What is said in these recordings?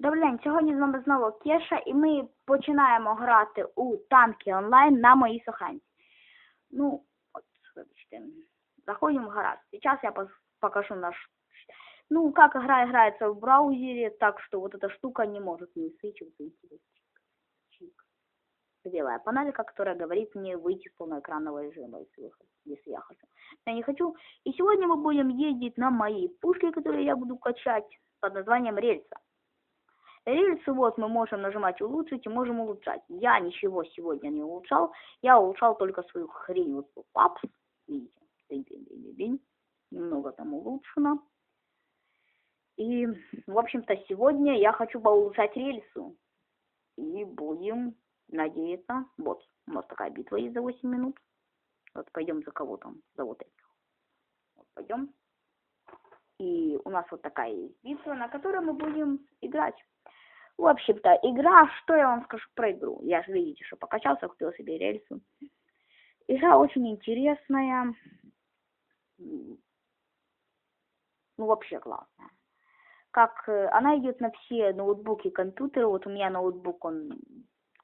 Добрий день, сьогодні з нами знову Кеша, і ми починаємо грати у танки онлайн на моїй сохранці. Ну, от, вибачте, заходим в гараж. Сейчас я пос- покажу наш... Ну, как игра играется в браузере, так что вот эта штука не может не высвечиваться. Чик, чик. Белая панелька, которая говорит мне выйти с полноэкранного режима, если, вы хо- если я хочу. Я не хочу. И сегодня мы будем ездить на моей пушке, которую я буду качать под названием рельса. Рельсы вот мы можем нажимать улучшить и можем улучшать. Я ничего сегодня не улучшал. Я улучшал только свою хрень вот по папс. Видите? Дынь-дынь-дынь-дынь. Немного там улучшено. И, в общем-то, сегодня я хочу поулучшать рельсу. И будем надеяться. Вот, у нас такая битва есть за 8 минут. Вот пойдем за кого там, за вот этих. Вот пойдем. И у нас вот такая есть битва, на которой мы будем играть. В общем-то, игра, что я вам скажу про игру? Я же, видите, что покачался, купил себе рельсу. Игра очень интересная. Ну, вообще классная. Как э, она идет на все ноутбуки, компьютеры. Вот у меня ноутбук, он,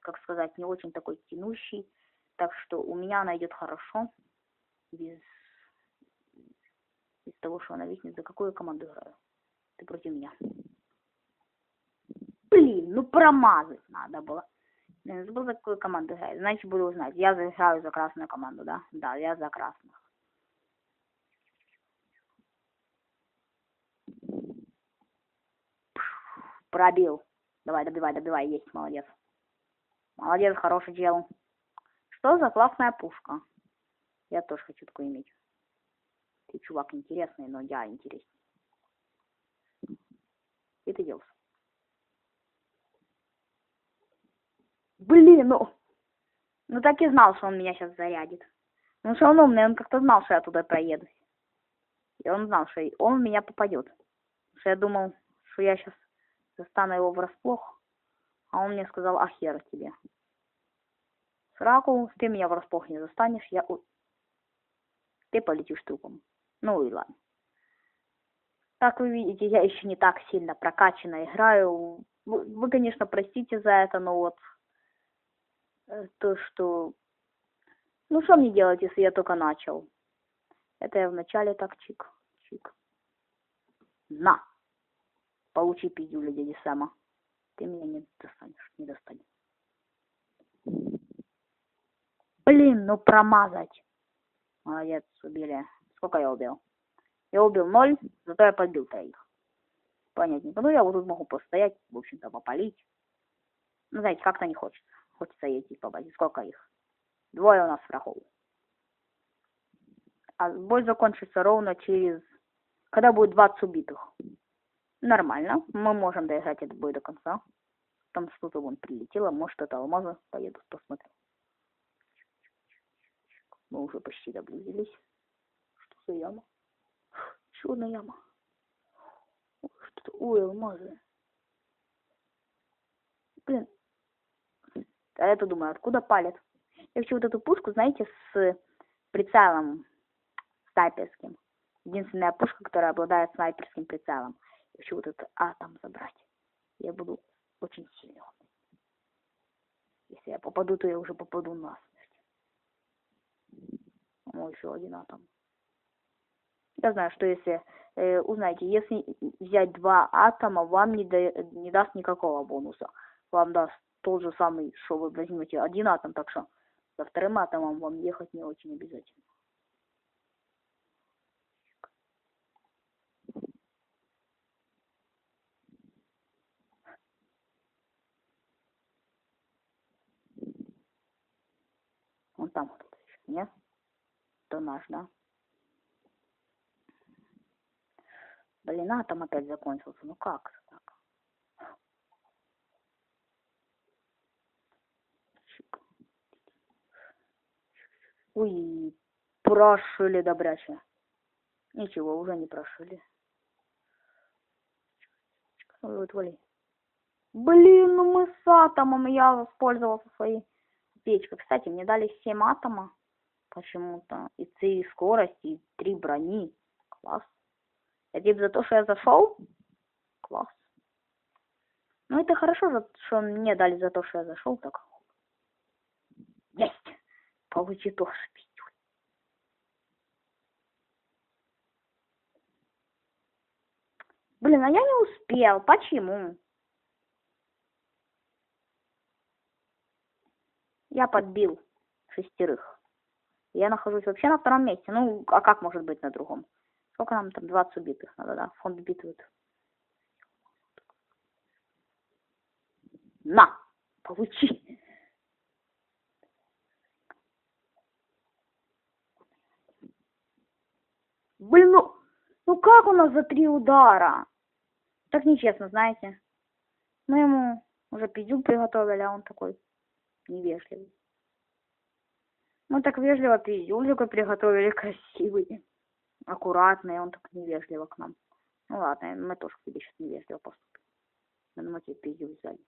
как сказать, не очень такой тянущий. Так что у меня она идет хорошо. Без, без того, что она виснет. За какую команду играю? Ты против меня. Блин, ну промазать надо было. Блин, забыл, за какую команду играю. Значит, буду знать. Я играю за красную команду, да? Да, я за красных. Пробил. Давай, добивай, добивай. Есть, молодец. Молодец, хороший дел. Что за классная пушка? Я тоже хочу такую иметь. Ты, чувак, интересный, но я интереснее. И ты делся. Блин, ну... Ну так и знал, что он меня сейчас зарядит. Ну он умный, он как-то знал, что я туда проеду. И он знал, что он в меня попадет. Потому что я думал, что я сейчас застану его врасплох. А он мне сказал, а хер тебе. Сраку, ты меня врасплох не застанешь, я... Ты полетишь трупом. Ну и ладно. Как вы видите, я еще не так сильно прокачанно играю. Вы, вы, конечно, простите за это, но вот то, что... Ну, что мне делать, если я только начал? Это я вначале так чик, чик. На! Получи пиздюля дяди Сэма. Ты меня не достанешь, не достанешь. Блин, ну промазать. Молодец, убили. Сколько я убил? Я убил ноль, зато я подбил троих. Понятненько. Ну, я вот тут могу постоять, в общем-то, попалить. Ну, знаете, как-то не хочется. Хочется идти по базе. Сколько их? Двое у нас врагов. А бой закончится ровно через... Когда будет 20 убитых. Нормально. Мы можем доиграть этот бой до конца. Там что-то вон прилетело. Может, это алмазы. Поеду посмотрю. Мы уже почти доблизились. Что за яма? Черная яма. Ой, алмазы. Блин. А я-то думаю, откуда палят? Я хочу вот эту пушку, знаете, с прицелом снайперским. Единственная пушка, которая обладает снайперским прицелом. Я хочу вот этот атом забрать. Я буду очень сильным. Если я попаду, то я уже попаду на смерть. О, еще один атом. Я знаю, что если, э, узнаете, если взять два атома, вам не, да- не даст никакого бонуса. Вам даст тот же самый, что вы возьмете один атом, так что за вторым атомом вам ехать не очень обязательно. Вон там вот это еще, нет? То наш, да? Блин, атом опять закончился. Ну как же так? Чик. Ой, прошили добряче. Ничего, уже не прошили. Ой, отвали. Блин, ну мы с атомом, я воспользовался своей печкой. Кстати, мне дали 7 атома почему-то. И 3 скорости, и 3 брони. Класс. Это типа за то, что я зашел? Класс. Ну, это хорошо, что мне дали за то, что я зашел так. Есть! Получи тоже пиздюль. Блин, а я не успел. Почему? Я подбил шестерых. Я нахожусь вообще на втором месте. Ну, а как может быть на другом? Сколько нам там? 20 убитых надо, да? Фонд битвы. На! Получи! Блин, ну, ну как у нас за три удара? Так нечестно, знаете. Мы ему уже пиздюк приготовили, а он такой невежливый. Мы так вежливо пиздюлька приготовили, красивый, аккуратный, он так невежливо к нам. Ну ладно, мы тоже к тебе сейчас невежливо поступим. Я думаю, тебе пиздюк взяли.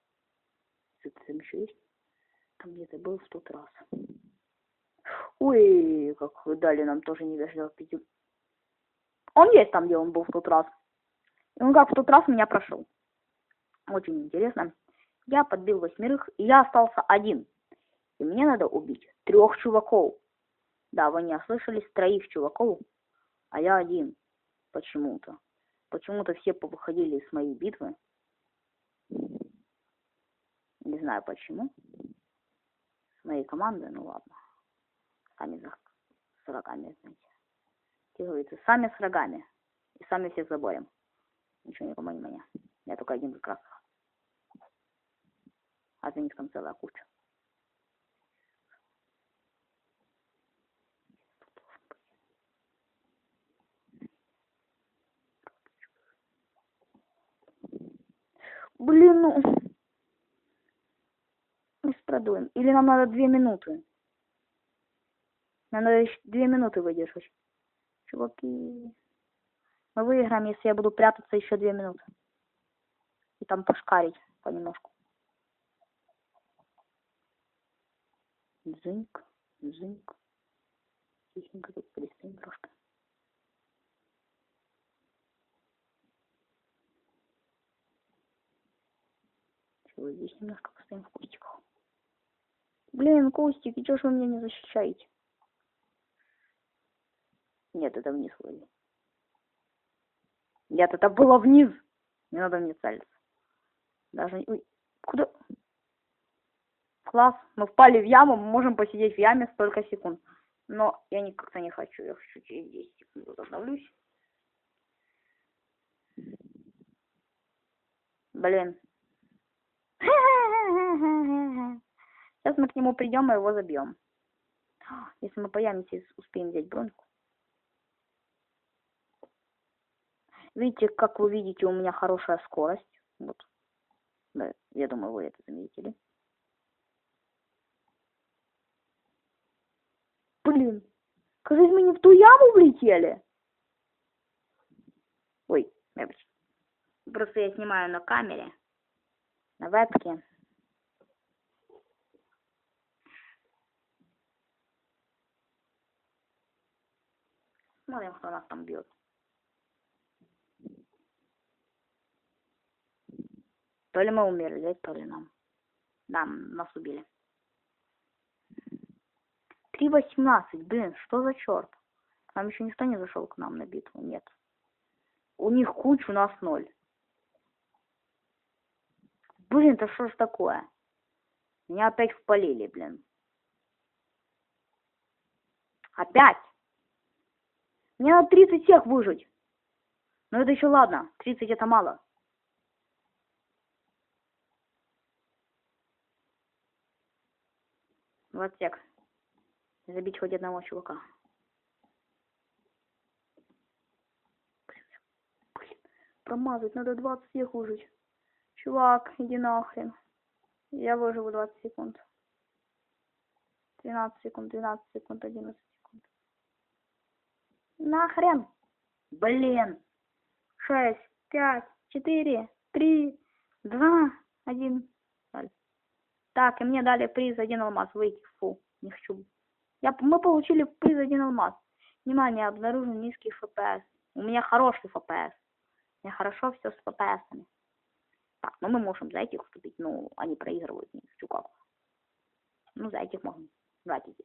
Что-то там еще есть? Там где-то был в тот раз. Ой, как дали нам тоже невежливо пиздюк. Он есть там, где он был в тот раз. И он как в тот раз меня прошел. Очень интересно. Я подбил восьмерых, и я остался один. И мне надо убить трех чуваков. Да, вы не ослышались, троих чуваков, а я один. Почему-то. Почему-то все повыходили из моей битвы. Не знаю почему. С моей команды, ну ладно. Сами за с рогами, знаете. Говорится, сами с рогами. И сами всех заборем. Ничего не меня. Я только один как раз. А за них там целая куча. Блин, ну... Мы продуем. Или нам надо две минуты. Нам надо еще две минуты выдержать. Чуваки. Мы выиграем, если я буду прятаться еще две минуты. И там пошкарить понемножку. Зынк, зынк. Тихенько тут перестоим трошки. Чего здесь немножко постоим в кустиках. Блин, кустики, чё ж вы меня не защищаете? Нет, это вниз вроде. Нет, это было вниз. Не надо мне целиться. Даже. Ой, куда? Класс, мы впали в яму, мы можем посидеть в яме столько секунд. Но я как-то не хочу, я хочу через 10 секунд восстановлюсь. Блин. Сейчас мы к нему придем и его забьем. Если мы появимся и успеем взять броньку. Видите, как вы видите, у меня хорошая скорость. Вот. Да, я думаю, вы это заметили. Блин, кажется, мы не в ту яму влетели. Ой. Просто я снимаю на камере, на вебке. Смотрим, кто нас там бьет. То ли мы умерли, то ли нам. Да, нас убили. 3.18, блин, что за черт? Там еще никто не зашел к нам на битву, нет. У них куча, у нас ноль. Блин, это что ж такое? Меня опять впалили, блин. Опять? Мне надо 30 всех выжить. Но это еще ладно. 30 это мало. В отсек. Забить хоть одного чувака. Промазать, надо 20 всех выжить. Чувак, иди нахрен. Я выживу 20 секунд. 13 секунд, 12 секунд, 11 секунд. Нахрен. Блин. 6, 5, 4, 3, 2, 1. Так, и мне дали приз один алмаз. Выйти, фу, не хочу. Я, мы получили приз один алмаз. Внимание, обнаружен низкий FPS. У меня хороший FPS. Меня хорошо все с FPS. Так. Но мы можем за этих вступить, но они проигрывают, не хочу как. Ну, за этих можем брать эти.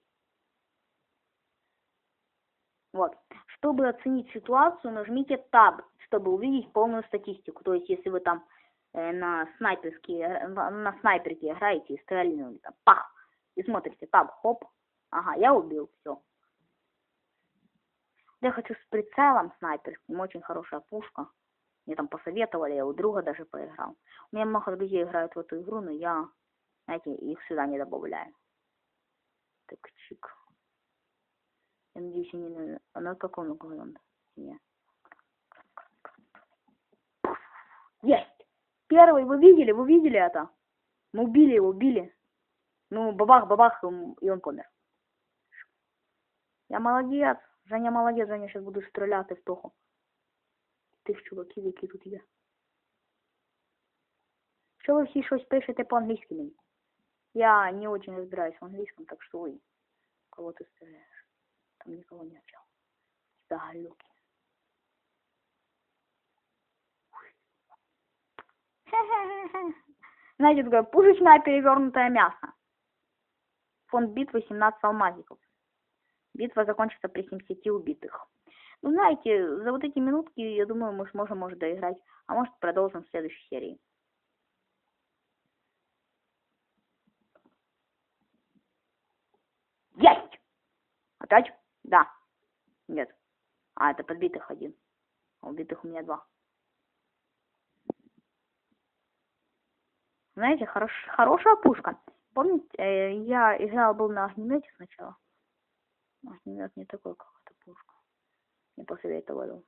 Вот. Чтобы оценить ситуацию, нажмите Tab, чтобы увидеть полную статистику. То есть, если вы там на снайперские, э, на снайперке играете и стреляли, ну, там, пах, и смотрите, Tab, хоп, ага, я убил, все. Я хочу с прицелом снайперским, очень хорошая пушка. Мне там посоветовали, я у друга даже поиграл. У меня много друзей играют в эту игру, но я, знаете, их сюда не добавляю. Так, чик. Я надеюсь, они на... А на каком году? Нет. Есть! Первый, вы видели? Вы видели это? Мы убили его, убили. Ну, бабах, бабах, и он помер. Я молодец. Женя молодец, Женя сейчас буду стріляти в того. Тих чуваків, які тут є. Що ви всі щось пишете по-англійськи мені? Я не очень разбираюсь в английском, так что ой, кого ты стреляешь? Там никого не общал. Да, галюки. Знаете, такое пушечное перевернутое мясо. Фонд битвы 17 алмазиков. Битва закончится при 70 убитых. Ну, знаете, за вот эти минутки, я думаю, мы сможем, может, доиграть. А может, продолжим в следующей серии. Есть! Опять? Да. Нет. А, это подбитых один. А убитых у меня два. Знаете, хорош, хорошая пушка. Помните, э, я играл был на огнемете сначала. Огнемет не такой, как эта пушка. Мне посоветовал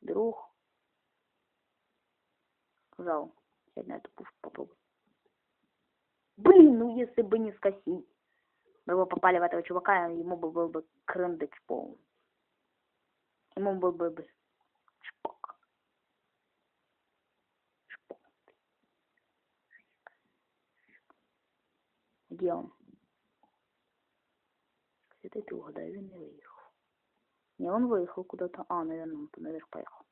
друг. Сказал, сядь на эту пушку попробуй. Блин, ну если бы не скосить. Мы бы попали в этого чувака, ему бы был бы крындыч полный. Ему был бы, бы шпок. Шпок. Он? Где ты угадай, він не виїхав. Не, он выехал куда-то. А, наверное, он наверх поехал.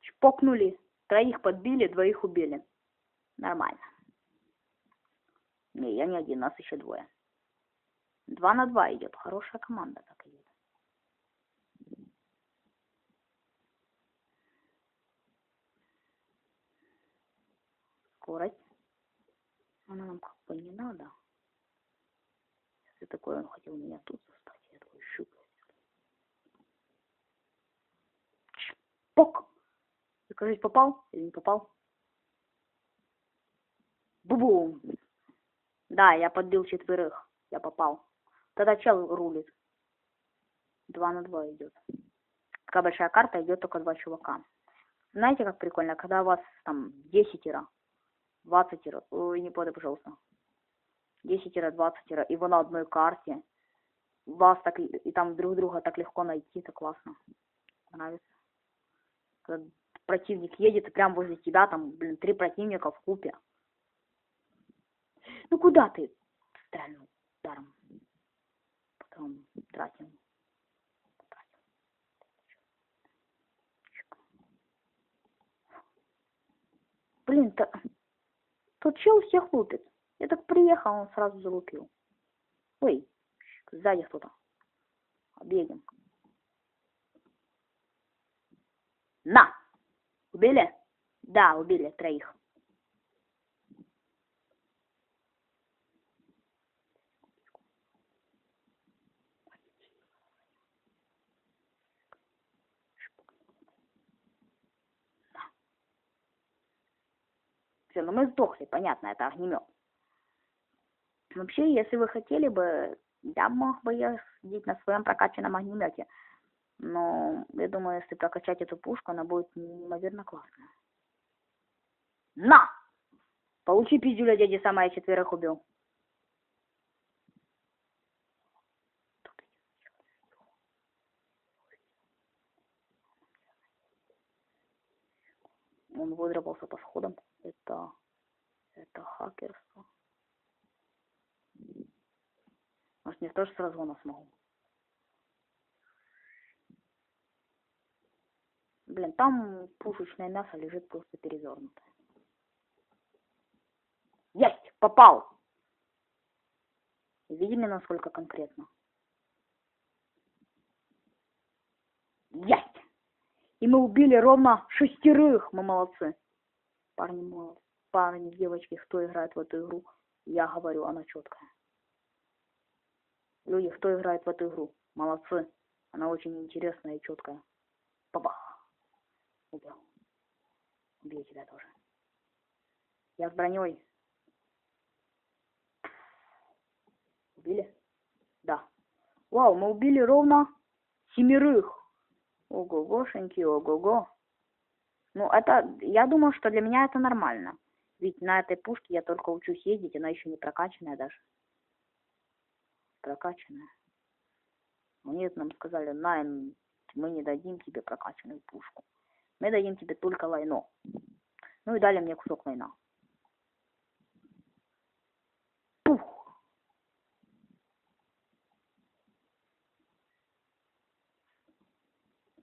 Чпокнули. Троих подбили, двоих убили. Нормально. Не, я не один, нас еще двое. Два на два идет. Хорошая команда так идет. Скорость. Она нам как бы не надо. Если такое он хотел меня тут застать, я такой щуп. Пок! Скажите, попал или не попал? Бу-бум! Да, я подбил четверых. Я попал. Тогда чел рулит. Два на два идет. Такая большая карта, идет только два чувака. Знаете, как прикольно, когда у вас там десятеро, двадцатеро, ой, не подай, пожалуйста, десятеро, двадцатеро, и вы на одной карте, вас так, и там друг друга так легко найти, это классно. Нравится. Когда противник едет и прям возле тебя, там, блин, три противника в купе. Ну куда ты стрельнул даром? Потом тратим. Блин, то... тот чел всех лупит. Я так приехал, он сразу залупил. Ой, сзади кто-то. Объедем. На! Убили? Да, убили троих. Все, ну мы сдохли, понятно, это огнемет. Вообще, если вы хотели бы, я мог бы ездить на своем прокачанном огнемете. Но я думаю, если прокачать эту пушку, она будет неимоверно классная. На! Получи пиздюля, дяди самая четверых убил. Он выдрабался по сходам. Это, это хакерство. Может, мне тоже с разгона смогу. Блин, там пушечное мясо лежит просто перевернутое. Есть! Попал! Видели, насколько конкретно? Есть! И мы убили ровно шестерых. Мы молодцы. Парни молодцы. Парни, девочки, кто играет в эту игру, я говорю, она четкая. Люди, кто играет в эту игру, молодцы. Она очень интересная и четкая. Бабах. Убил. Убил тебя тоже. Я с броней. Убили? Да. Вау, мы убили ровно семерых. Ого-гошеньки, ого-го. Ну, это, я думаю, что для меня это нормально. Ведь на этой пушке я только учусь ездить, она еще не прокачанная даже. Прокачанная. Нет, нам сказали, Найн, мы не дадим тебе прокачанную пушку. Мы дадим тебе только лайно. Ну и дали мне кусок лайна.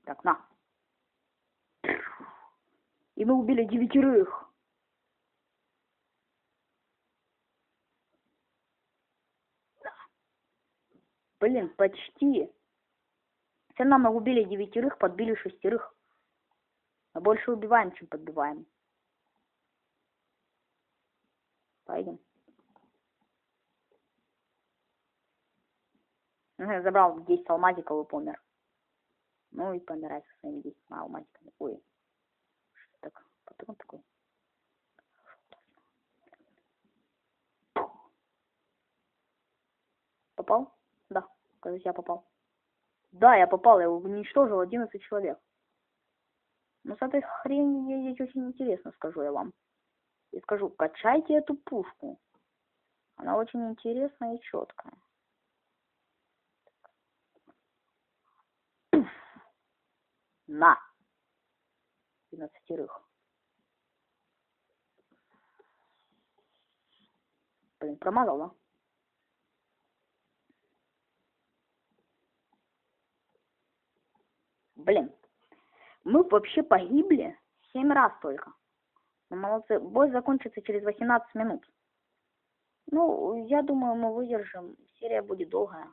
Так, на. И мы убили девятерых. Блин, почти. Все равно мы убили девятерых, подбили шестерых. Мы больше убиваем, чем подбиваем. Пойдем. Забрал 10 алмазиков и помер. Ну и помирать со своими детьми алмазиками. Ой, так? Патрон такой. Попал? Да, кажется, я попал. Да, я попал, я уничтожил 11 человек. Но с этой хренью ездить очень интересно, скажу я вам. И скажу, качайте эту пушку. Она очень интересная и четкая. На! Двенадцатерых. Блин, промазал, да? Блин. Мы вообще погибли семь раз только. Ну, молодцы. Бой закончится через 18 минут. Ну, я думаю, мы выдержим. Серия будет долгая.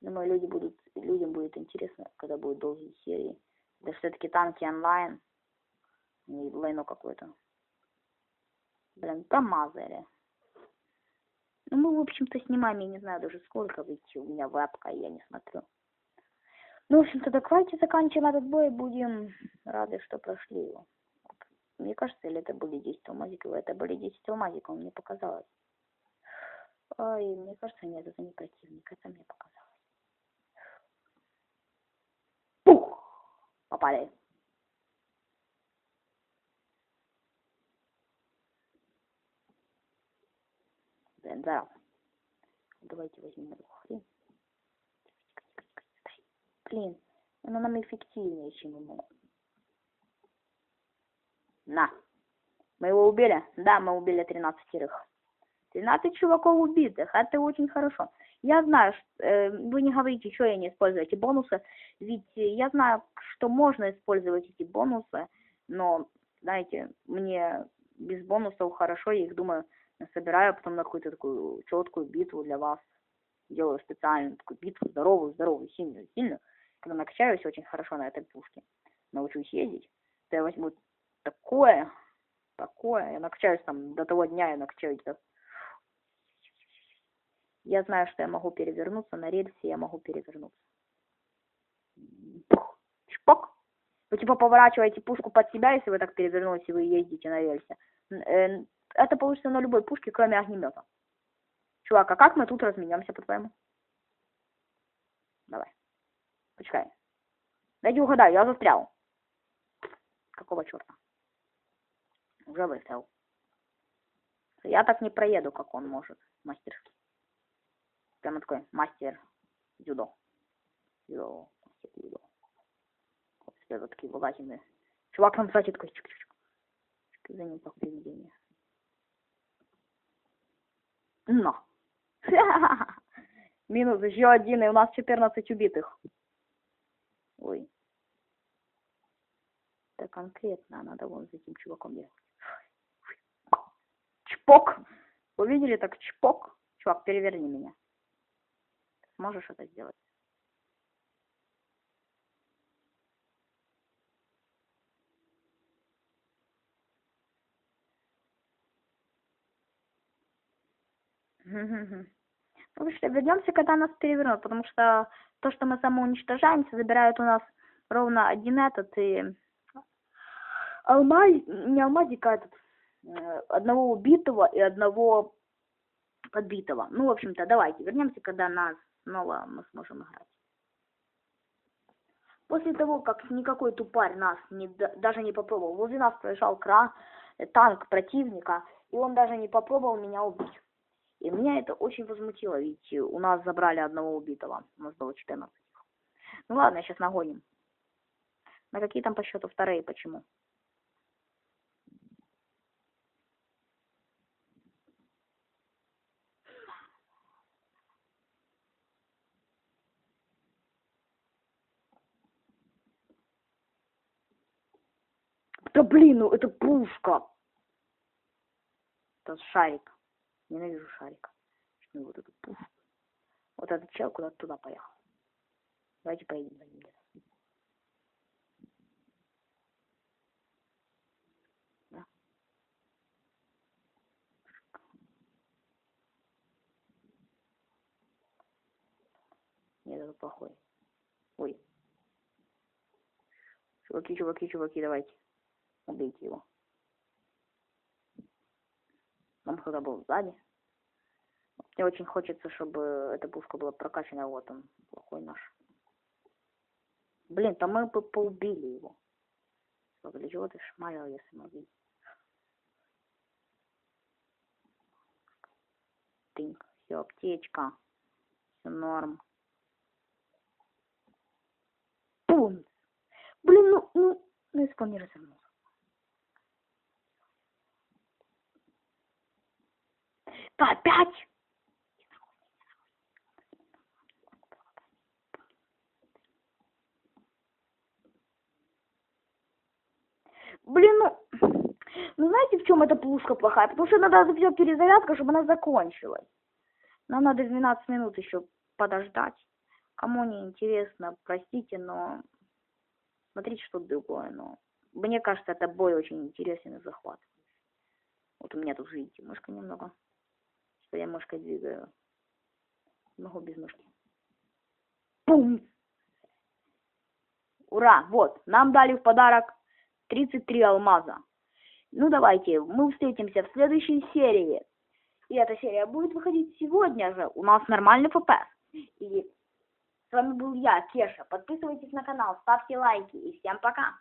Думаю, люди будут, людям будет интересно, когда будут долгие серии. Да все-таки танки онлайн. Не лайно какой-то. Блин, промазали. Ну, мы, в общем-то, снимаем, я не знаю даже сколько, ведь у меня вебка, я не смотрю. Ну, в общем-то, давайте заканчиваем этот бой, будем рады, что прошли его. Мне кажется, или это были 10 алмазиков, это были 10 алмазиков, мне показалось. Ой, мне кажется, нет, это не противник, это мне показалось. попали. Зараза. Давайте возьмем эту хрень. Блин, она нам эффективнее, чем ему. На. Мы его убили? Да, мы убили 13 -терых. 13 чуваков убитых. Это очень хорошо. Я знаю, что, э, вы не говорите, что я не использую эти бонусы, ведь я знаю, что можно использовать эти бонусы, но, знаете, мне без бонусов хорошо, я их, думаю, собираю потом на какую-то такую четкую битву для вас. Делаю специально такую битву здоровую, здоровую, сильную, сильную. Когда накачаюсь очень хорошо на этой пушке, научусь ездить, то я возьму такое, такое, я накачаюсь там до того дня, я накачаюсь до я знаю, что я могу перевернуться на рельсе, я могу перевернуться. Пух, шпок. Вы типа поворачиваете пушку под себя, если вы так перевернулись, и вы ездите на рельсе. Это получится на любой пушке, кроме огнемета. Чувак, а как мы тут разменемся, по-твоему? Давай. Почекай. Дайте угадаю, я застрял. Какого черта? Уже выстрел. Я так не проеду, как он может, мастерски. Прямо такой мастер дзюдо. Дзюдо. Мастер дзюдо. Вот все такие вылазины. Чувак там сзади такой чик чик чик За ним привидение. Но. Минус еще один, и у нас 14 убитых. Ой. Это конкретно надо вон за этим чуваком делать. Чпок! Увидели так чпок? Чувак, переверни меня. Сможешь это сделать? Ну что, вернемся, когда нас перевернут, потому что то, что мы самоуничтожаемся, забирают у нас ровно один этот и алмаз, не алмазик, а этот, э, одного убитого и одного подбитого. Ну, в общем-то, давайте вернемся, когда нас снова мы сможем играть. После того, как никакой тупарь нас не, даже не попробовал, возле нас проезжал кра, э, танк противника, и он даже не попробовал меня убить. И меня это очень возмутило, ведь у нас забрали одного убитого. У нас было 14. Ну ладно, сейчас нагоним. На какие там по счету вторые, почему? Да блин, ну это пушка. Это шарик. Ненавижу шарик. Ну, вот эту пушку. Вот этот чел куда-то туда поехал. Давайте поедем за ним. Да. Нет, это плохой. Ой. Чуваки, чуваки, чуваки, давайте. Убейте его. Он кто-то был сзади. Мне очень хочется, чтобы эта пушка была прокачана. Вот он, плохой наш. Блин, там мы бы поубили его. Для чего ты шмалил, если мы убили? Тынк, все, аптечка. Все норм. Бум! Блин, ну, ну, ну, бы он развернулся. Опять? Блин, ну, ну знаете, в чем эта пушка плохая? Потому что надо все перезарядка, чтобы она закончилась. Нам надо 12 минут еще подождать. Кому не интересно, простите, но смотрите что-то другое. Но мне кажется, это бой очень интересен и захватывающий. Вот у меня тут, видите, мышка немного что я мышкой двигаю. Могу без мышки. Пум! Ура! Вот, нам дали в подарок 33 алмаза. Ну давайте, мы встретимся в следующей серии. И эта серия будет выходить сегодня же. У нас нормальный ФПС. И с вами был я, Кеша. Подписывайтесь на канал, ставьте лайки. И всем пока.